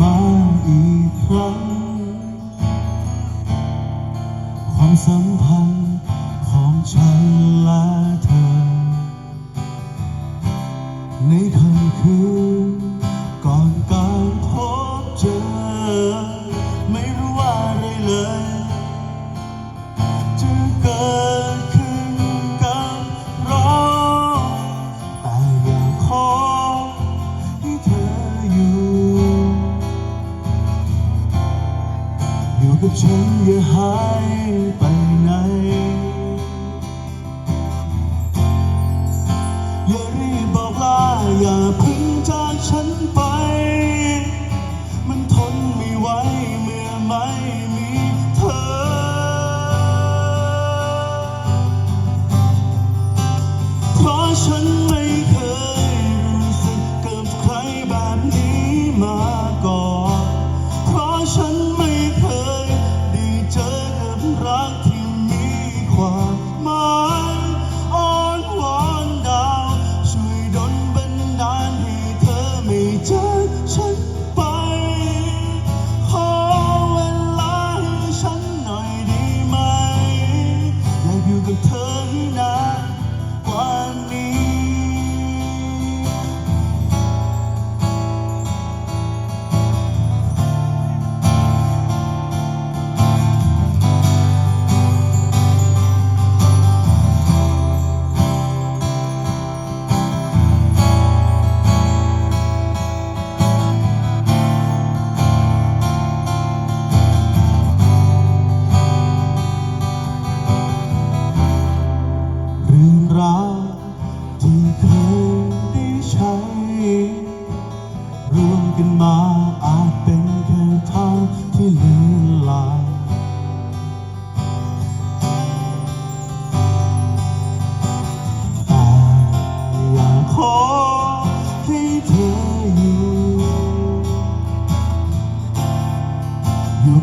มาอีกครั้ง ความสัมพันธ์ของฉันและเธอ ในค่ำคืนก่อนการพบ อยู่กับฉันอย่าหายไปไหน อย่ารีบบอกลาอย่าพึ่งจากฉันไป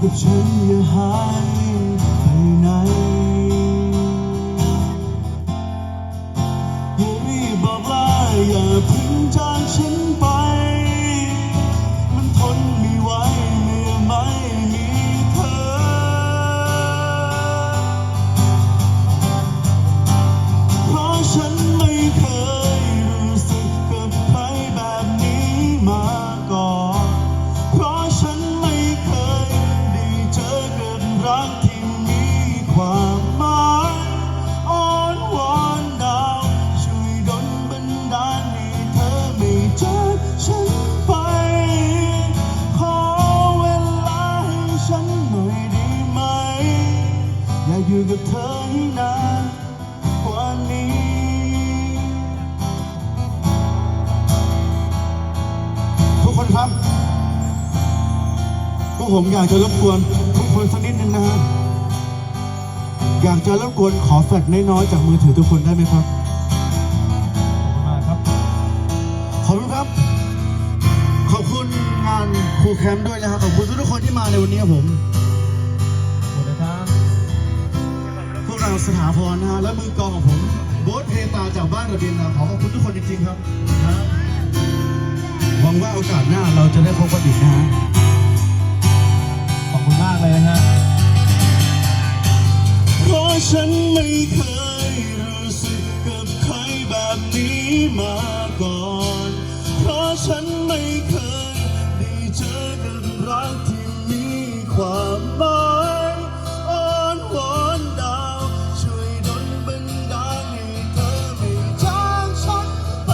กับฉันอย่าหายไปไหนอย่ารีบบอกลาอย่าพึ่งจางฉัน รักที่มีความหมายอ้อนวอนดาวช่วยดลบันดาลให้เธอไม่จากฉันไป ขอเวลาให้ฉันหน่อยได้ไหม อยากอยู่กับเธอให้นานกว่านี้ ทุกคนครับพวกผมอยากจะรบกวน นสักนิดนึงนะฮะอยากจะรบกวนขอแฟลชน้อยๆจากมือถือทุกคนได้ไหมครับ มาครับ ขอบคุณครับ ขอบคุณงานครูแคมป์ด้วยนะครับขอบคุณทุกๆคนที่มาในวันนี้ครับผมหมดนะครับพวกเราสถาพรนะฮะและมือกลองของผมโบ๊ทเพตาจากบ้านระเบียนนะขอขอบคุณทุกคนจริงๆครับนะหวังว่าโอกาสหน้าเราจะได้พบกันอีกนะ ไม่เคยรู้สึกกับใครแบบนี้มาก่อน เพราะฉันไม่เคยได้เจอกับรักที่มีความหมายอ้อนวอนดาว ช่วยดลบันดาลให้เธอไม่จากฉันไป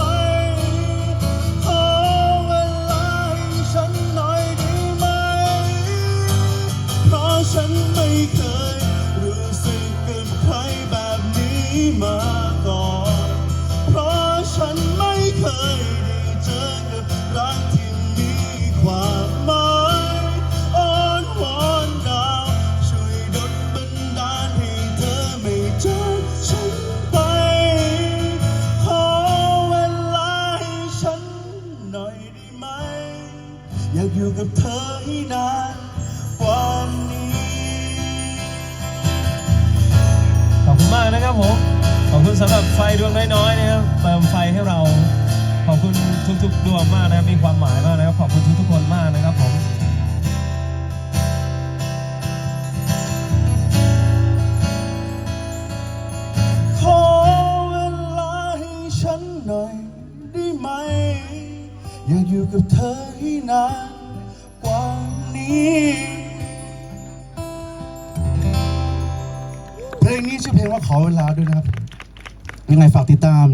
ขอเวลาให้ฉันหน่อยได้ไหม เพราะฉันไม่เคยากอยู่กับเธอให้นานกว่านี้ขอบคุณมากนะครับผม ขอบคุณสำหรับไฟดวงน้อยๆนะครับเติมไฟให้เรา ขอบคุณทุกๆดวงมากนะครับมีความหมายมากนะครับ ขอบคุณทุกๆคนมากนะครับผมขอเวลาให้ฉันหน่อยได้ไหมไหมอยากอยู่กับเธอให้นานกว่านี้ เพลงนี้ชื่อเพลงว่าขอเวลาด้วยนะครับ ยังไงฝากติดตาม